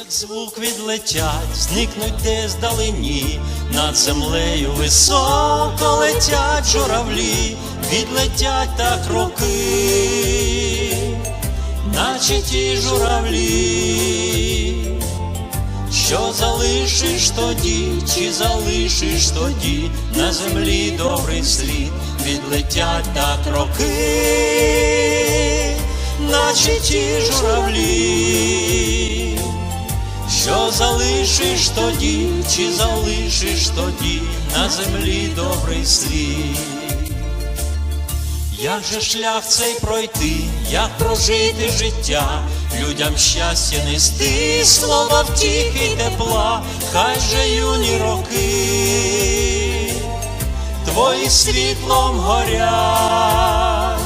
як звук відлетять, зникнуть десь далині, над землею високо летять журавлі, відлетять так роки, наче ті журавлі. Що залишиш тоді, чи залишиш тоді? На землі добрий слід, відлетять так роки, наче ті журавлі, що залишиш тоді, чи залишиш тоді на землі добрий слід. Як же шлях цей пройти, як прожити життя, людям щастя нести, слова втіхи тепла, хай же юні роки, твої світлом горять,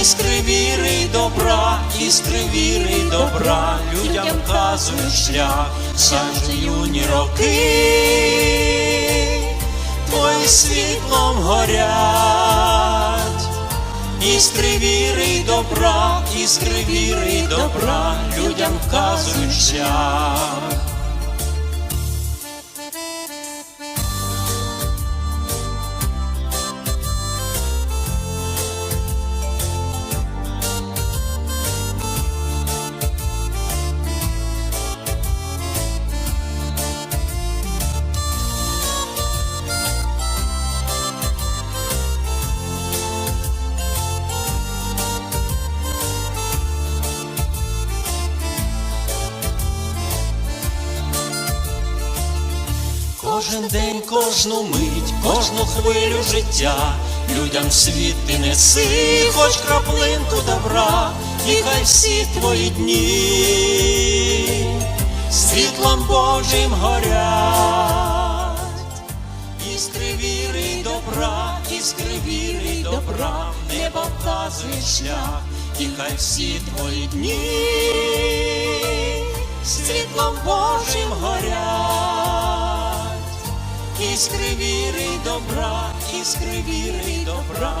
іскри віри добра, іскри віри добра, людям вказують шлях, сам же юні роки, твої світлом горять. Іскри віри добра, іскри віри добра, людям вказують шлях. Кожен день, кожну мить, кожну хвилю життя, людям світ ти неси, хоч краплинку добра, і хай всі твої дні світлом Божим горять, іскри віри й добра, іскри віри й добра, небо вказує шлях, і хай всі твої дні світлом Божим горять. Іскри віри добра, іскри віри добра.